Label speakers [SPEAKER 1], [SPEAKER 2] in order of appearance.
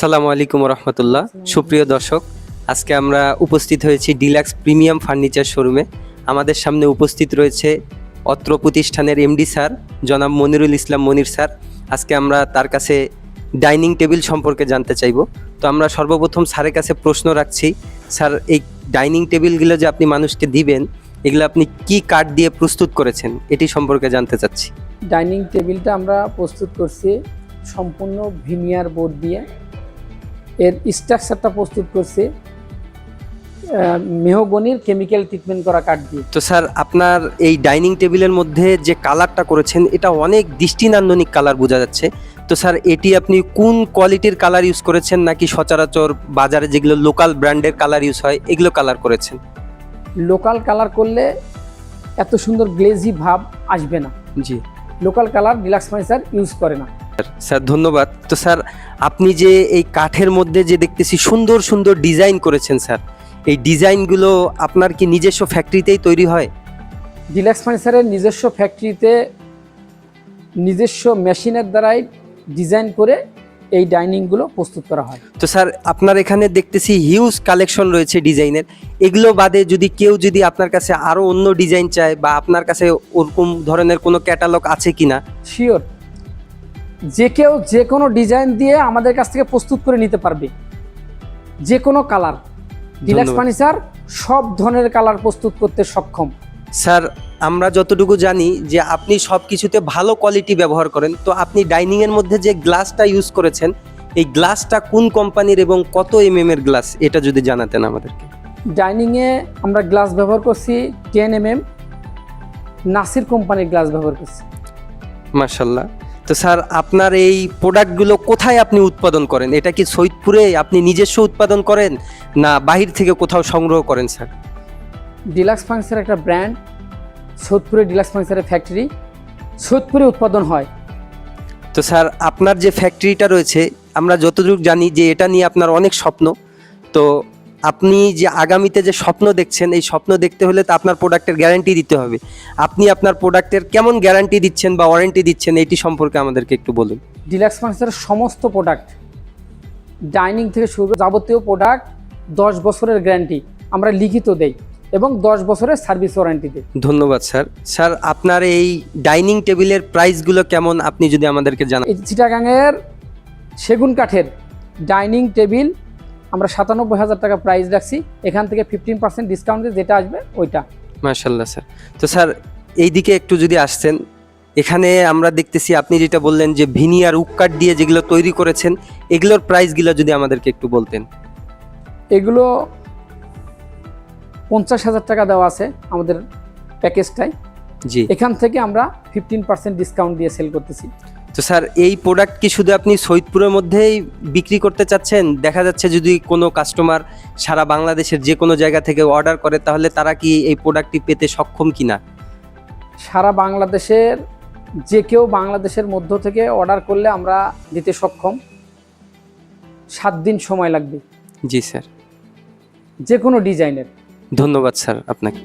[SPEAKER 1] আসসালামু আলাইকুম রহমতুল্লাহ। সুপ্রিয় দর্শক, আজকে আমরা উপস্থিত হয়েছি ডিলাক্স প্রিমিয়াম ফার্নিচার শোরুমে। আমাদের সামনে উপস্থিত রয়েছে অত্র প্রতিষ্ঠানের এমডি স্যার, জনাব মনিরুল ইসলাম মনির স্যার। আজকে আমরা তার কাছে ডাইনিং টেবিল সম্পর্কে জানতে চাইব। তো আমরা সর্বপ্রথম স্যারের কাছে প্রশ্ন রাখছি, স্যার, এই ডাইনিং টেবিলগুলো যে আপনি মানুষকে দিবেন, এগুলো আপনি কি কাঠ দিয়ে প্রস্তুত করেছেন? এটি সম্পর্কে জানতে চাচ্ছি।
[SPEAKER 2] ডাইনিং টেবিলটা আমরা প্রস্তুত করছি সম্পূর্ণ ভিনিয়ার বোর্ড দিয়ে। এর স্ট্রাকচারটা প্রস্তুত করছে মেহগনির কেমিক্যাল ট্রিটমেন্ট করা কাঠ দিয়ে।
[SPEAKER 1] তো স্যার আপনার এই ডাইনিং টেবিলের মধ্যে যে কালারটা করেছেন এটা অনেক দৃষ্টিনান্দনিক কালার বোঝা যাচ্ছে। তো স্যার এটি আপনি কোন কোয়ালিটির কালার ইউজ করেছেন নাকি সচরাচর বাজারে যেগুলো লোকাল ব্র্যান্ডের কালার ইউজ হয় এগুলো কালার করেছেন?
[SPEAKER 2] লোকাল কালার করলে এত সুন্দর গ্লেজি ভাব আসবে না।
[SPEAKER 1] জি।
[SPEAKER 2] Local colour Deluxe Furniture use করে না।
[SPEAKER 1] স্যার ধন্যবাদ। তো স্যার আপনি যে এই কাঠের মধ্যে যে দেখতেছি সুন্দর সুন্দর ডিজাইন করেছেন স্যার এই ডিজাইনগুলো আপনার কি নিজস্ব ফ্যাক্টরিতেই তৈরি হয়?
[SPEAKER 2] ডিলাক্স ফার্নিচারের নিজস্ব ফ্যাক্টরিতে নিজস্ব মেশিনের দ্বারাই ডিজাইন করে এই ডাইনিংগুলো প্রস্তুত করা হয়।
[SPEAKER 1] তো স্যার আপনার এখানে দেখতেছি হিউজ কালেকশন রয়েছে ডিজাইনের। এগুলো বাদে যদি কেউ যদি আপনার কাছে আরও অন্য ডিজাইন চায় বা আপনার কাছে ওরকম ধরনের কোনো ক্যাটালগ আছে কি না
[SPEAKER 2] শিওর যে কেউ যে কোনো ডিজাইন দিয়ে আমাদের কাছ থেকে প্রস্তুত করে নিতে পারবে। যে কোনো কালার ডিলাক্স। ফার্নিচার সব ধরনের কালার প্রস্তুত করতে সক্ষম।
[SPEAKER 1] স্যার আমরা যতটুকু জানি যে আপনি সব কিছুতে ভালো কোয়ালিটি ব্যবহার করেন। তো আপনি ডাইনিংয়ের মধ্যে যে গ্লাসটা ইউজ করেছেন এই গ্লাসটা কোন কোম্পানির এবং কত এম এম এর গ্লাস এটা যদি জানাতেন আমাদেরকে।
[SPEAKER 2] ডাইনিংয়ে আমরা গ্লাস ব্যবহার করছি টেন এম এম নাসির কোম্পানির গ্লাস ব্যবহার করছি।
[SPEAKER 1] মার্শাল্লাহ তো স্যার আপনার এই প্রোডাক্টগুলো কোথায় আপনি উৎপাদন করেন? এটা কি সৈদপুরে আপনি নিজস্ব উৎপাদন করেন? না বাহির থেকে কোথাও সংগ্রহ করেন স্যার?
[SPEAKER 2] ডিলাক্স ফার্নিচার একটা ব্র্যান্ড সোদপুরে ডিলাক্স ফার্নিচারের ফ্যাক্টরি সোদপুরে উৎপাদন হয়।
[SPEAKER 1] তো স্যার আপনার যে ফ্যাক্টরিটা রয়েছে আমরা যতটুকু জানি যে এটা নিয়ে আপনার অনেক স্বপ্ন। তো আপনি যে আগামীতে যে স্বপ্ন দেখছেন এই স্বপ্ন দেখতে হলে তো আপনার প্রোডাক্টের গ্যারান্টি দিতে হবে। আপনি আপনার প্রোডাক্টের কেমন গ্যারান্টি দিচ্ছেন বা ওয়ারেন্টি দিচ্ছেন এটি সম্পর্কে আমাদেরকে একটু বলুন।
[SPEAKER 2] ডিলাক্স ফার্নিচারের সমস্ত প্রোডাক্ট ডাইনিং থেকে শুরু যাবতীয় প্রোডাক্ট দশ বছরের গ্যারান্টি আমরা লিখিত দেই এবং দশ বছরের সার্ভিস ওয়ারেন্টি দিই।
[SPEAKER 1] ধন্যবাদ স্যার। স্যার আপনার এই ডাইনিং টেবিলের প্রাইসগুলো কেমন? আপনি যদি আমাদেরকে জানান।
[SPEAKER 2] এই চিটাগাংয়ের সেগুন কাঠের ডাইনিং টেবিল আমরা সাতানব্বই হাজার টাকা প্রাইস রাখছি। এখান থেকে ফিফটিন পার্সেন্ট ডিসকাউন্টে যেটা আসবে ওইটা।
[SPEAKER 1] মার্শাল্লাহ স্যার। তো স্যার এই দিকে একটু যদি আসছেন এখানে আমরা দেখতেছি আপনি যেটা বললেন যে ভিনি ভিনিয়ার উক্কাট দিয়ে যেগুলো তৈরি করেছেন এগুলোর প্রাইসগুলো যদি আমাদেরকে একটু বলতেন।
[SPEAKER 2] এগুলো পঞ্চাশ হাজার টাকা দেওয়া আছে আমাদের প্যাকেজটাই
[SPEAKER 1] জি।
[SPEAKER 2] এখান থেকে আমরা ফিফটিন পার্সেন্ট ডিসকাউন্ট দিয়ে সেল করতেছি।
[SPEAKER 1] তো স্যার এই প্রোডাক্ট কি শুধু আপনি সৈয়দপুরের মধ্যেই বিক্রি করতে চাচ্ছেন? দেখা যাচ্ছে যদি কোনো কাস্টমার সারা বাংলাদেশের যে কোনো জায়গা থেকে অর্ডার করে তাহলে তারা কি এই প্রোডাক্টটি পেতে সক্ষম কিনা?
[SPEAKER 2] সারা বাংলাদেশের যে কেউ বাংলাদেশের মধ্য থেকে অর্ডার করলে আমরা দিতে সক্ষম। সাত দিন সময় লাগবে।
[SPEAKER 1] জি স্যার।
[SPEAKER 2] যে কোনো ডিজাইনের
[SPEAKER 1] ধন্যবাদ স্যার আপনাকে।